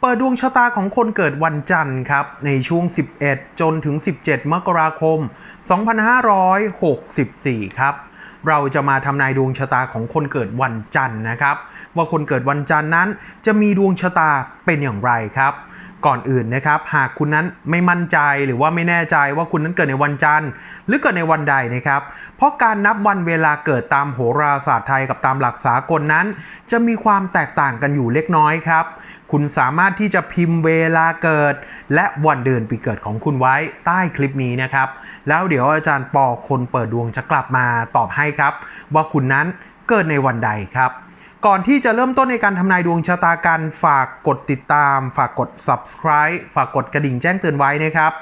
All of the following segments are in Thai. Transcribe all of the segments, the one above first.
เปิดดวงชะตาของคนเกิดวันจันทร์ครับ ในช่วง 11 จนถึง 17 มกราคม 2564 ครับ เราจะมาทำนายดวงชะตาของคนเกิดวันจันทร์นะครับ ว่าคนเกิดวันจันทร์นั้นจะมีดวงชะตาเป็นอย่างไรครับ ก่อนอื่นนะครับ หากคุณนั้นไม่มั่นใจหรือว่าไม่แน่ใจว่าคุณนั้นเกิดในวันจันทร์หรือเกิดในวันใดนะครับ เพราะการนับวันเวลาเกิดตามโหราศาสตร์ไทยกับตามหลักสากลนั้น จะมีความแตกต่างกันอยู่เล็กน้อยครับ คุณสามารถที่จะพิมพ์เวลาเกิด และวันเดือนปีเกิดของคุณไว้ใต้คลิปนี้นะครับ แล้วเดี๋ยวอาจารย์ปอคนเปิดดวงจะกลับมาตอบให้ครับ ว่าคุณนั้นเกิดในวันใดครับ ก่อนที่จะเริ่มต้นในการทำนายดวงชะตากันฝากกดติดตาม ฝากกด subscribe ฝากกดกระดิ่งแจ้งเตือนไว้นะครับ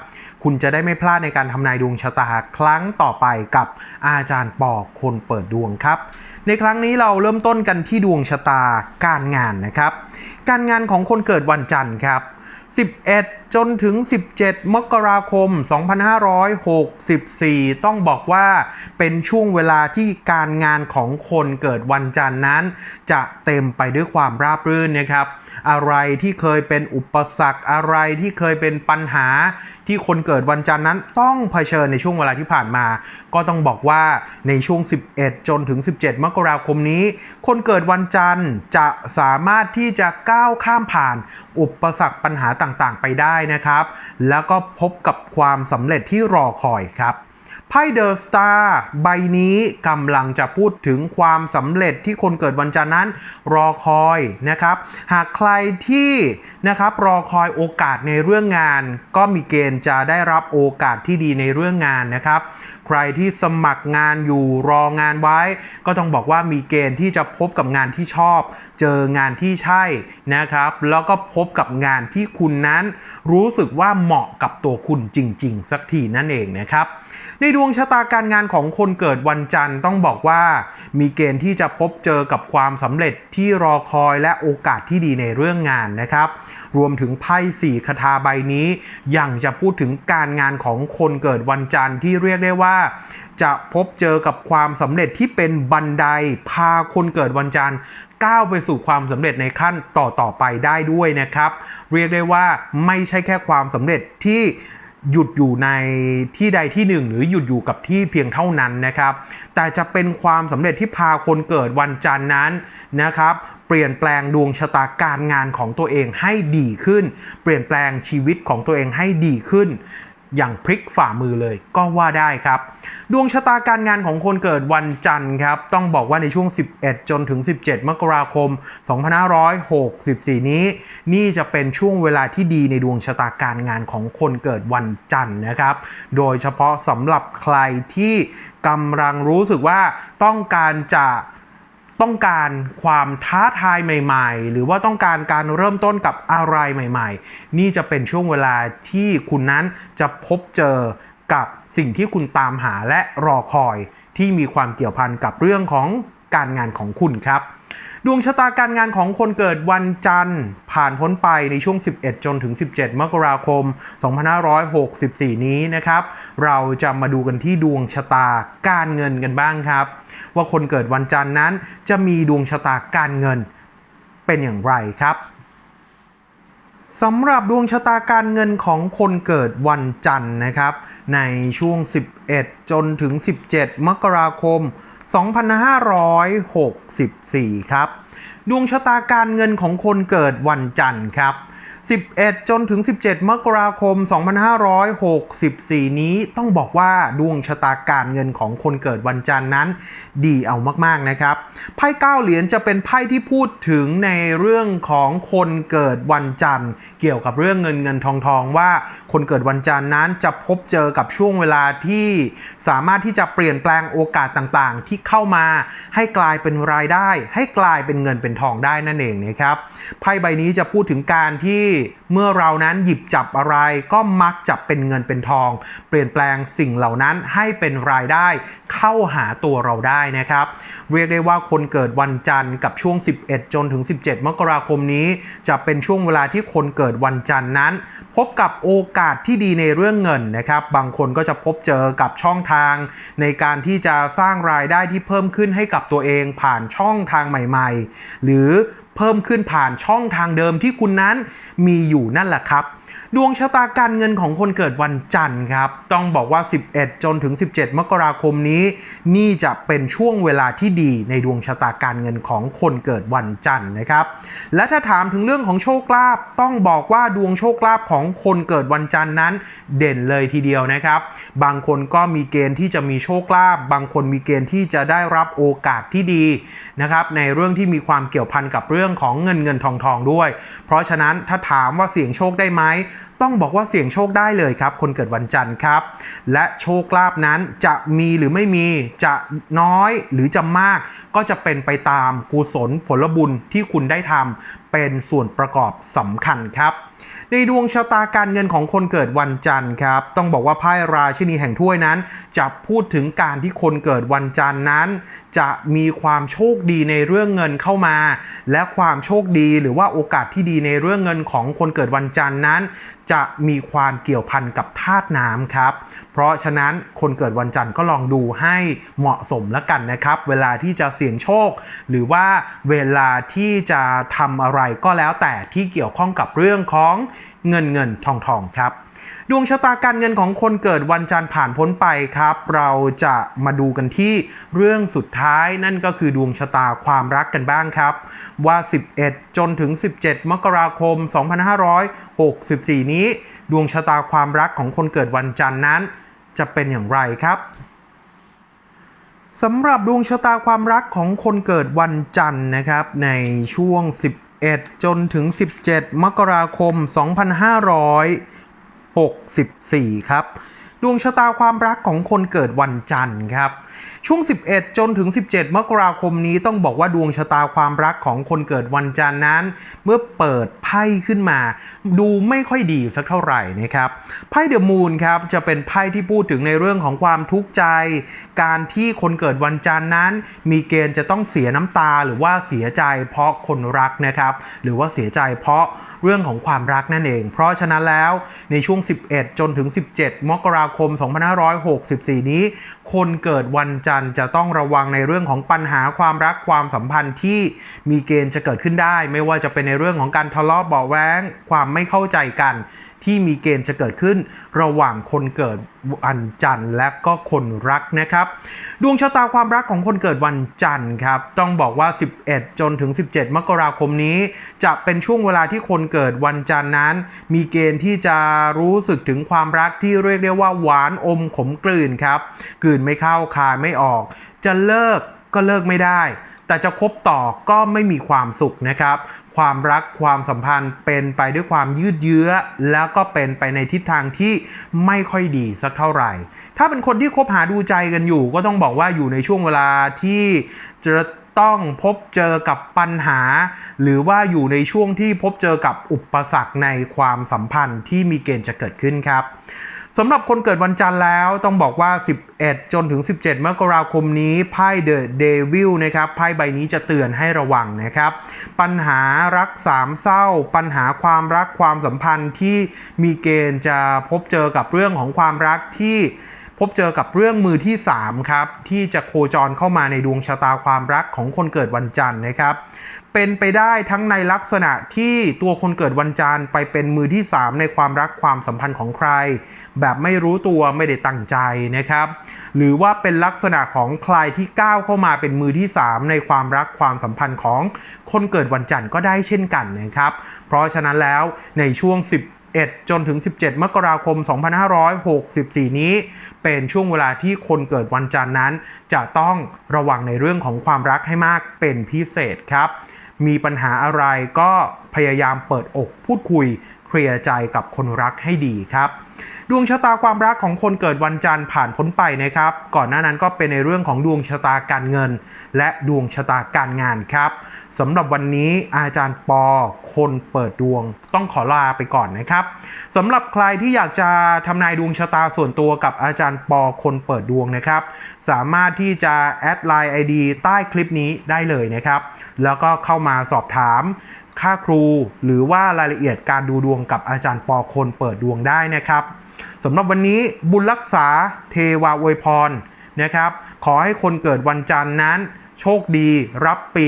คุณจะได้ไม่พลาดในการทำนายดวงชะตาครั้งต่อไปกับอาจารย์ปอคนเปิดดวงครับ ในครั้งนี้เราเริ่มต้นกันที่ดวงชะตาการงานนะครับ การงานของคนเกิดวันจันทร์ครับ 11 จนถึง 17 มกราคม 2564 ต้องบอกว่าเป็นช่วงเวลาที่การงานของคนเกิดวันจันทร์นั้น จะเต็มไปด้วยความราบรื่นนะครับ อะไรที่เคยเป็นอุปสรรคอะไรที่เคยเป็นปัญหาที่คนเกิดวันจันทร์นั้น ต้องเผชิญในช่วงเวลาที่ผ่านมา ก็ต้องบอกว่าในช่วง 11 จนถึง 17 มกราคมนี้ คนเกิดวันจันทร์จะสามารถที่จะก้าวข้ามผ่าน อุปสรรคปัญหาต่างๆ ไปได้นะครับ แล้วก็พบกับความสำเร็จที่รอคอยครับ ไพ่เดอะสตาร์ใบนี้กำลังจะพูดถึงความสำเร็จที่คนเกิดวันจันทร์นั้นรอคอยนะครับ หากใครที่นะครับรอคอยโอกาสในเรื่องงาน ก็มีเกณฑ์จะได้รับโอกาสที่ดีในเรื่องงานนะครับ ใครที่สมัครงานอยู่รองานไว้ ก็ต้องบอกว่ามีเกณฑ์ที่จะพบกับงานที่ชอบ เจองานที่ใช่นะครับ แล้วก็พบกับงานที่คุณนั้น รู้สึกว่าเหมาะกับตัวคุณจริง ๆ สักทีนั่นเองนะครับในดวงชะตาการงานของคนเกิดวันจันทร์ต้องบอกว่า มีเกณฑ์ที่จะพบเจอกับความสำเร็จที่รอคอยและโอกาสที่ดีในเรื่องงานนะครับ รวมถึงไพ่สี่คาถาใบนี้ยังจะพูดถึงการงานของคนเกิดวันจันทร์ที่เรียกได้ว่า จะพบเจอกับความสำเร็จที่เป็นบันไดพาคนเกิดวันจันทร์ก้าวไปสู่ความสำเร็จในขั้นต่อต่อๆไปได้ด้วยนะครับ เรียกได้ว่าไม่ใช่แค่ความสำเร็จที่ หยุดอยู่ในที่ใดที่หนึ่ง หรือหยุดอยู่กับที่เพียงเท่านั้นนะครับ แต่จะเป็นความสำเร็จที่พาคนเกิดวันจันทร์นั้นนะครับ เปลี่ยนแปลงดวงชะตาการงานของตัวเองให้ดีขึ้น เปลี่ยนแปลงชีวิตของตัวเองให้ดีขึ้น อย่างพลิกฝ่ามือเลยก็ว่าได้ครับ ดวงชะตาการงานของคนเกิดวันจันทร์ครับ ต้องบอกว่าในช่วง 11 จนถึง 17 มกราคม 2564 นี้ นี่จะเป็นช่วงเวลาที่ดีในดวงชะตาการงานของคนเกิดวันจันทร์นะครับ โดยเฉพาะสำหรับใครที่กำลังรู้สึกว่าต้องการจะ ต้องการความท้าทายใหม่ ๆ หรือว่าต้องการการเริ่มต้นกับอะไรใหม่ ๆ นี่จะเป็นช่วงเวลาที่คุณนั้นจะพบเจอกับสิ่งที่คุณตามหาและรอคอยที่มีความเกี่ยวพันกับเรื่องของการงานของคุณครับ ดวงชะตาการงานของคนเกิดวันจันทร์ ผ่านพ้นไปในช่วง 11 จนถึง 17 มกราคม 2564 นี้นะครับ เราจะมาดูกันที่ดวงชะตาการเงินกันบ้างครับ ว่าคนเกิดวันจันทร์นั้นจะมีดวงชะตาการเงินเป็นอย่างไรครับสำหรับดวงชะตาการเงินของคนเกิดวันจันทร์นะครับ ในช่วง 11 จนถึง 17 มกราคม 2564 ครับ ดวงชะตาการเงินของคนเกิดวันจันทร์ครับ 11 จนถึง 17 มกราคม 2564 นี้ต้องบอกว่าดวงชะตาการเงินของคนเกิดวันจันทร์นั้น ดีเอามากๆนะครับ ไพ่เก้าเหรียญจะเป็นไพ่ที่พูดถึงในเรื่องของคนเกิดวันจันทร์ เกี่ยวกับเรื่องเงินเงินทองทองว่าคนเกิดวันจันทร์นั้นจะพบเจอกับช่วงเวลาที่สามารถที่จะเปลี่ยนแปลงโอกาสต่างๆ ที่เข้ามาให้กลายเป็นรายได้ ให้กลายเป็นเงินเป็นทองได้นั่นเองนะครับไพ่ใบนี้จะพูดถึงการที่เมื่อเรานั้นหยิบจับอะไรก็มักจะเป็นเงินเป็นทอง เปลี่ยนแปลงสิ่งเหล่านั้นให้เป็นรายได้เข้าหาตัวเราได้นะครับ เรียกได้ว่าคนเกิดวันจันทร์กับช่วง 11 จนถึง 17 มกราคมนี้จะเป็นช่วงเวลาที่คนเกิดวันจันทร์นั้น พบกับโอกาสที่ดีในเรื่องเงินนะครับ บางคนก็จะพบเจอกับช่องทาง ในการที่จะสร้างรายได้ที่เพิ่มขึ้นให้กับตัวเองผ่านช่องทางใหม่ๆหรือเพิ่มขึ้นผ่านช่องทางเดิมที่คุณนั้นมีอยู่นั่นแหละครับ ดวงชะตาการเงินของคนเกิดวันจันทร์ครับ ต้องบอกว่า 11 จนถึง 17 มกราคมนี้ นี่จะเป็นช่วงเวลาที่ดีในดวงชะตาการเงินของคนเกิดวันจันทร์นะครับ และถ้าถามถึงเรื่องของโชคลาภต้องบอกว่าดวงโชคลาภของคนเกิดวันจันทร์นั้น เด่นเลยทีเดียวนะครับ บางคนก็มีเกณฑ์ที่จะมีโชคลาภบางคนมีเกณฑ์ที่จะได้รับโอกาสที่ดีนะครับในเรื่องที่มีความเกี่ยวพันกับเรื่องของเงินเงินทองทองด้วย เพราะฉะนั้นถ้าถามว่าเสี่ยงโชคได้ไหมต้องบอกว่าเสี่ยงโชคได้เลยครับ คนเกิดวันจันทร์ครับ และโชคลาภนั้นจะมีหรือไม่มีจะน้อยหรือจะมาก ก็จะเป็นไปตามกุศลผลบุญที่คุณได้ทำเป็นส่วนประกอบสำคัญครับ ในดวงชะตาการเงินของคนเกิดวันจันทร์ครับ ต้องบอกว่าไพ่ราชินีแห่งถ้วยนั้น จะพูดถึงการที่คนเกิดวันจันทร์นั้น จะมีความโชคดีในเรื่องเงินเข้ามา และความโชคดีหรือว่าโอกาสที่ดีในเรื่องเงินของคนเกิดวันจันทร์นั้น จะมีความเกี่ยวพันกับธาตุน้ำครับ เพราะฉะนั้นคนเกิดวันจันทร์ก็ลองดูให้เหมาะสมแล้วกันนะครับ เวลาที่จะเสี่ยงโชค หรือว่าเวลาที่จะทำอะไรก็แล้วแต่ที่เกี่ยวข้องกับเรื่องของเงินเงินทองทองครับ ดวงชะตาการเงินของคนเกิดวันจันทร์ผ่านพ้นไปครับ เราจะมาดูกันที่เรื่องสุดท้ายนั่นก็คือดวงชะตาความรักกันบ้างครับ ว่า 11 จนถึง 17 มกราคม 2564 นี้ ดวงชะตาความรักของคนเกิดวันจันทร์นั้น จะเป็นอย่างไรครับสำหรับดวงชะตาความรักของคนเกิดวันจันทร์นะครับ ในช่วง 11 จนถึง 17 มกราคม 2564 ครับ ดวงชะตาความรักของคนเกิดวันจันทร์ครับ ช่วง 11 จนถึง 17 มกราคมนี้ต้องบอกว่าดวงชะตาความรักของคนเกิดวันจันทร์นั้น เมื่อเปิดไพ่ขึ้นมา ดูไม่ค่อยดีสักเท่าไหร่นะครับไพ่เดอะมูนครับจะเป็นไพ่ที่พูดถึงในเรื่องของความทุกข์ใจ การที่คนเกิดวันจันทร์นั้น มีเกณฑ์จะต้องเสียน้ำตาหรือว่าเสียใจเพราะคนรักนะครับหรือว่าเสียใจเพราะเรื่องของความรักนั่นเอง เพราะฉะนั้นแล้วในช่วง 11 จนถึง 17 มกราคม 2564 นี้ คนเกิดวันจันทร์จะต้องระวังในเรื่องของปัญหาความรักความสัมพันธ์ที่มีเกณฑ์จะเกิดขึ้นได้ ไม่ว่าจะเป็นในเรื่องของการทะเลาะเบาแว้งความไม่เข้าใจกัน ที่มีเกณฑ์จะเกิดขึ้น ระหว่างคนเกิดวันจันทร์และก็คนรักนะครับ ดวงชะตาความรักของคนเกิดวันจันทร์ครับต้องบอกว่า 11 จนถึง 17 มกราคมนี้ จะเป็นช่วงเวลาที่คนเกิดวันจันทร์นั้น มีเกณฑ์ที่จะรู้สึกถึงความรักที่เรียกได้ว่าหวานอมขมกลืนครับกลืนไม่เข้าคายไม่ออก จะเลิกก็เลิกไม่ได้ แต่จะคบต่อก็ไม่มีความสุขนะครับ ความรักความสัมพันธ์เป็นไปด้วยความยืดเยื้อ แล้วก็เป็นไปในทิศทางที่ไม่ค่อยดีสักเท่าไหร่ ถ้าเป็นคนที่คบหาดูใจกันอยู่ ก็ต้องบอกว่าอยู่ในช่วงเวลาที่จะต้องพบเจอกับปัญหา หรือว่าอยู่ในช่วงที่พบเจอกับอุปสรรคในความสัมพันธ์ที่มีเกณฑ์จะเกิดขึ้นครับ สำหรับคนเกิดวันจันทร์แล้วต้องบอกว่า 11 จนถึง 17 มกราคมนี้ไพ่เดอะเดวิลนะครับไพ่ใบนี้จะเตือนให้ระวังนะครับ ปัญหารักสามเศร้า ปัญหาความรักความสัมพันธ์ที่มีเกณฑ์จะพบเจอกับเรื่องของความรักที่พบเจอกับเรื่องมือที่ 3 ครับ ที่จะโคจรเข้ามาในดวงชะตาความรักของคนเกิดวันจันทร์นะครับ เป็นไปได้ทั้งในลักษณะที่ตัวคนเกิดวันจันทร์ไปเป็นมือที่ 3 ในความรักความสัมพันธ์ของใคร แบบไม่รู้ตัวไม่ได้ตั้งใจนะครับ หรือว่าเป็นลักษณะของใครที่ก้าวเข้ามาเป็นมือที่ 3 ในความรักความสัมพันธ์ของคนเกิดวันจันทร์ก็ได้เช่นกันนะครับ เพราะฉะนั้นแล้วในช่วง 10 1จนถึง 17 มกราคม 2564 นี้ เป็นช่วงเวลาที่คนเกิดวันจันทร์นั้น จะต้องระวังในเรื่องของความรักให้มากเป็นพิเศษครับ มีปัญหาอะไรก็พยายามเปิดอกพูดคุย เคลียร์ใจกับคนรักให้ดีครับดวงชะตาความรักของคนเกิดวันจันทร์ผ่านพ้นไปนะครับ ก่อนหน้านั้นก็เป็นในเรื่องของดวงชะตาการเงิน และดวงชะตาการงานครับสำหรับวันนี้อาจารย์ปอคนเปิดดวงต้องขอลาไปก่อนนะครับสำหรับใครที่อยากจะทำนายดวงชะตาส่วนตัวกับอาจารย์ปอคนเปิดดวงนะครับ สามารถที่จะแอดไลน์ ID ใต้คลิปนี้ได้เลยนะครับ แล้วก็เข้ามาสอบถาม ค่าครู หรือว่ารายละเอียดการดูดวงกับอาจารย์ปอคนเปิดดวงได้นะครับสำหรับวันนี้บุญรักษาเทวาอวยพรนะครับ ขอให้คนเกิดวันจันทร์นั้น โชคดีรับปี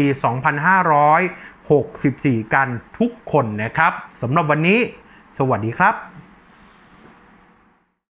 2564 กันทุกคนนะครับสำหรับวันนี้ สวัสดีครับ